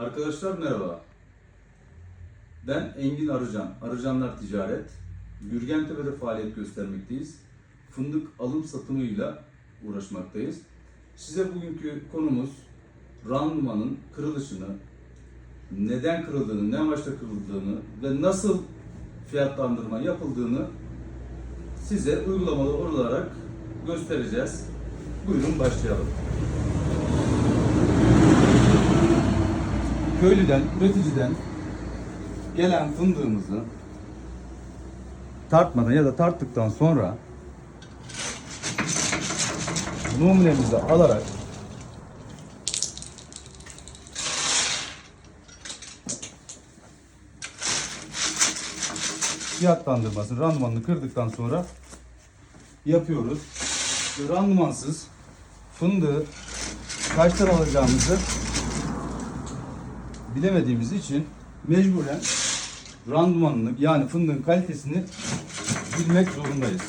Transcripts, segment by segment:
Arkadaşlar merhaba. Ben Engin Arıcan, Arıcanlar Ticaret. Gürgentepe'de faaliyet göstermekteyiz. Fındık alım satımıyla uğraşmaktayız. Size bugünkü konumuz randımanın kırılışını, neden kırıldığını, ne amaçla kırıldığını ve nasıl fiyatlandırma yapıldığını size uygulamalı olarak göstereceğiz. Buyurun başlayalım. Köylüden, üreticiden gelen fındığımızı tartmadan ya da tarttıktan sonra numunemizi alarak fiyatlandırmasını, randımanını kırdıktan sonra yapıyoruz. Randımansız fındığı kaçtan alacağımızı bilemediğimiz için mecburen randımanını yani fındığın kalitesini bilmek zorundayız.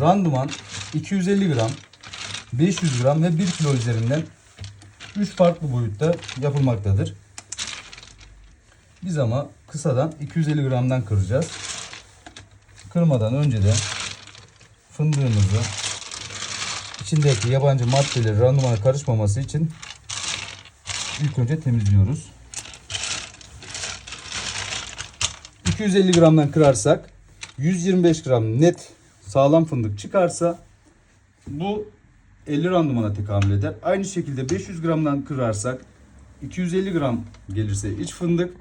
Randıman 250 gram, 500 gram ve 1 kilo üzerinden 3 farklı boyutta yapılmaktadır. Biz ama kısadan 250 gramdan kıracağız. Kırmadan önce de fındığımızı içindeki yabancı maddeleri randımana karışmaması için ilk önce temizliyoruz. 250 gramdan kırarsak 125 gram net sağlam fındık çıkarsa bu 50 randımana tekamül eder. Aynı şekilde 500 gramdan kırarsak 250 gram gelirse iç fındık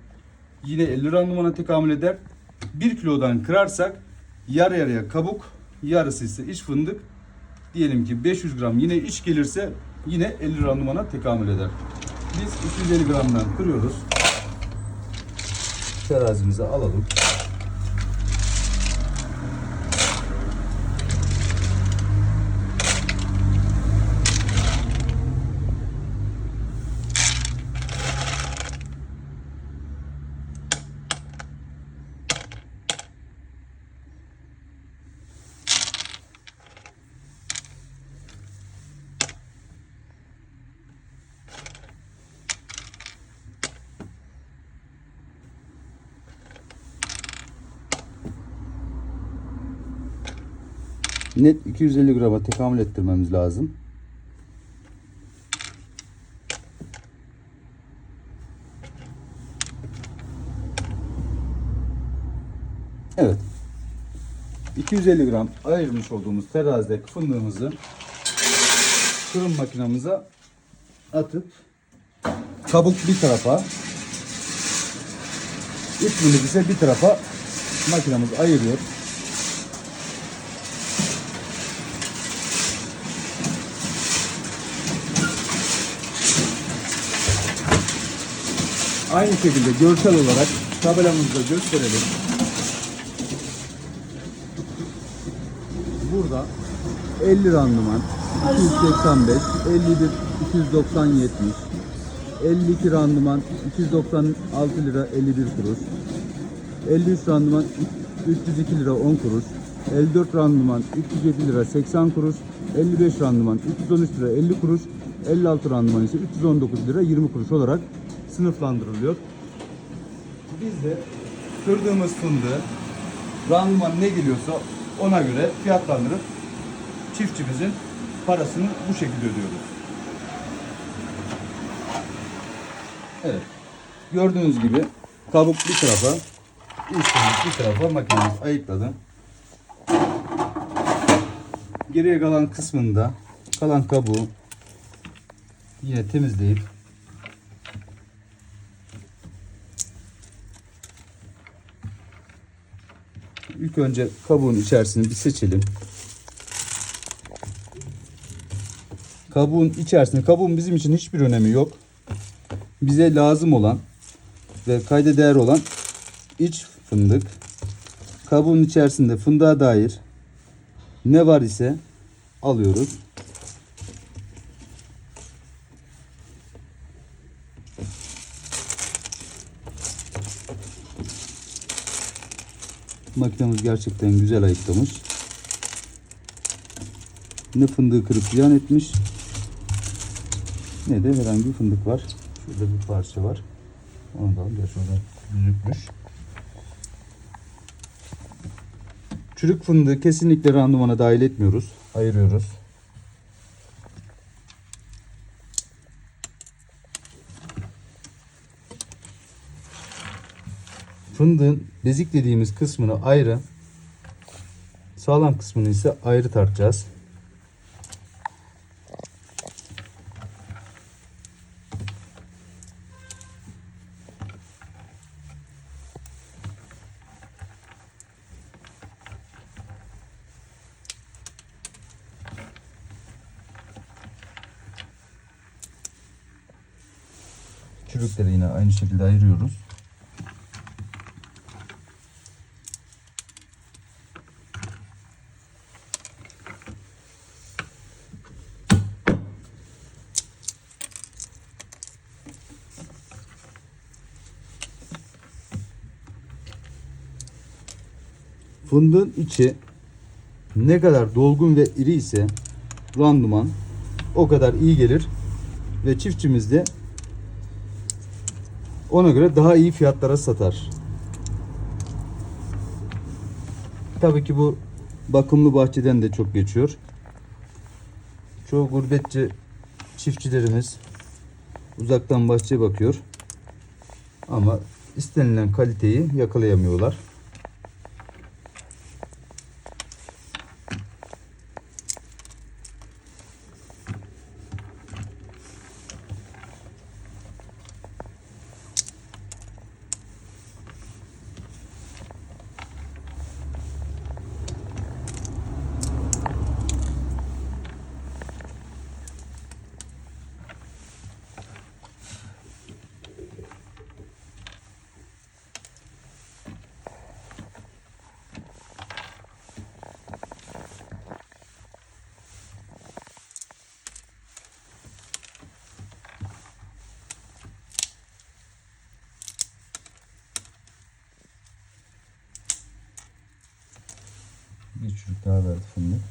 yine 50 randımana tekamül eder. 1 kilodan kırarsak yarı yarıya kabuk yarısı ise iç fındık. Diyelim ki 500 gram yine iç gelirse yine 50 randımana tekamül eder. Biz 250 gramdan kırıyoruz. Terazimize alalım. Net 250 grama tekamül ettirmemiz lazım. Evet. 250 gram ayırmış olduğumuz terazideki fındığımızı fırın makinamıza atıp kabuk bir tarafa fındık ise bir tarafa makinamız ayırıyor. Aynı şekilde görsel olarak tabelamızda gösterelim. Burada 50 randıman, 285, 51, 290, 70, 52 randıman, 296 lira 51 kuruş, 53 randıman, 302 lira 10 kuruş, 54 randıman, 307 lira 80 kuruş, 55 randıman, 313 lira 50 kuruş, 56 randıman ise 319 lira 20 kuruş olarak sınıflandırılıyor. Biz de kırdığımız fındığı randıman ne geliyorsa ona göre fiyatlandırıp çiftçimizin parasını bu şekilde ödüyoruz. Evet. Gördüğünüz gibi kabuk bir tarafa, iç fındık bir tarafa makinemiz ayıkladı. Geriye kalan kısmında kalan kabuğu yine temizleyip İlk önce kabuğun içerisini bir seçelim. Kabuğun içerisinde, kabuğun bizim için hiçbir önemi yok. Bize lazım olan ve kayda değer olan iç fındık. Kabuğun içerisinde fındığa dair ne var ise alıyoruz. Makinemiz gerçekten güzel ayıklamış. Ne fındığı kırıp ziyan etmiş. Ne de herhangi bir fındık var. Şurada bir parça var. Onu da orada büzükmüş. Çürük fındığı kesinlikle randımana dahil etmiyoruz. Ayırıyoruz. Fındığın bezik dediğimiz kısmını ayrı, sağlam kısmını ise ayrı tartacağız. Çürükleri yine aynı şekilde ayırıyoruz. Fındığın içi ne kadar dolgun ve iri ise randıman o kadar iyi gelir ve çiftçimiz de ona göre daha iyi fiyatlara satar. Tabii ki bu bakımlı bahçeden de çok geçiyor. Çoğu gurbetçi çiftçilerimiz uzaktan bahçeye bakıyor. Ama istenilen kaliteyi yakalayamıyorlar. Bir çocuk daha verdi fındık.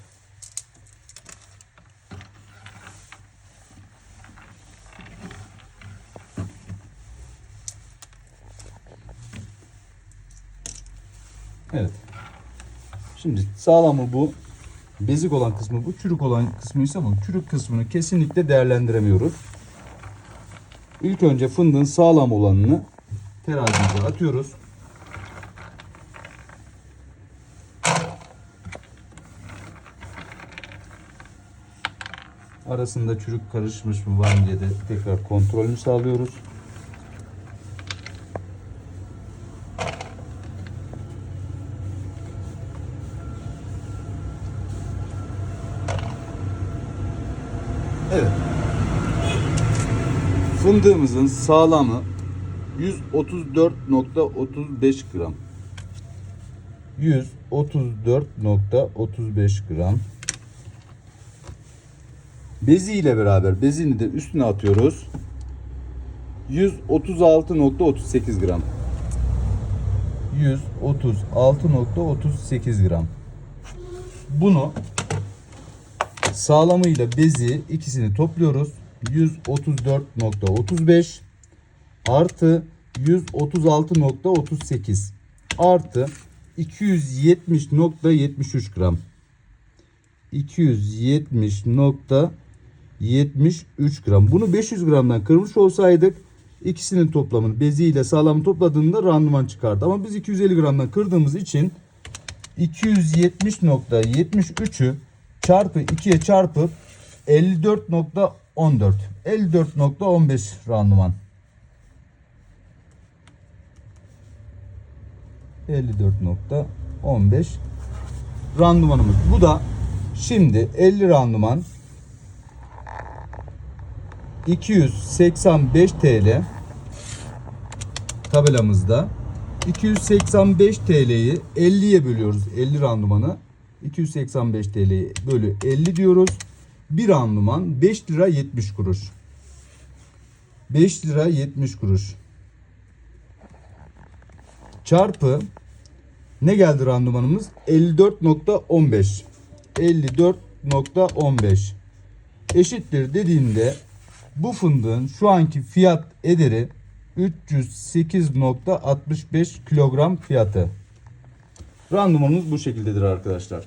Evet. Şimdi sağlamı bu. Bezik olan kısmı bu. Çürük olan kısmı ise bu. Çürük kısmını kesinlikle değerlendiremiyoruz. İlk önce fındığın sağlam olanını terazimize atıyoruz. Arasında çürük karışmış mı var mı diye de tekrar kontrolünü sağlıyoruz. Evet. Fındığımızın sağlamı 134.35 gram. 134.35 gram. Bezi ile beraber bezini de üstüne atıyoruz. 136.38 gram. 136.38 gram. Bunu sağlamıyla bezi ikisini topluyoruz. 134.35 artı 136.38 artı 270.73 gram. 270.73 gram. Bunu 500 gramdan kırmış olsaydık ikisinin toplamını beziyle sağlam topladığında randıman çıkardı. Ama biz 250 gramdan kırdığımız için 270.73'ü çarpı 2'ye çarpıp 54.14 54.15 randıman. 54.15 randımanımız. Bu da şimdi 50 randıman 285 TL tabelamızda 285 TL'yi 50'ye bölüyoruz 50 randımanı 285 TL'yi bölü 50 diyoruz bir randıman 5 lira 70 kuruş 5 lira 70 kuruş. Çarpı ne geldi randımanımız? 54.15. 54.15 eşittir dediğinde bu fındığın şu anki fiyat ederi 308.65 kilogram fiyatı. Randımanımız bu şekildedir arkadaşlar.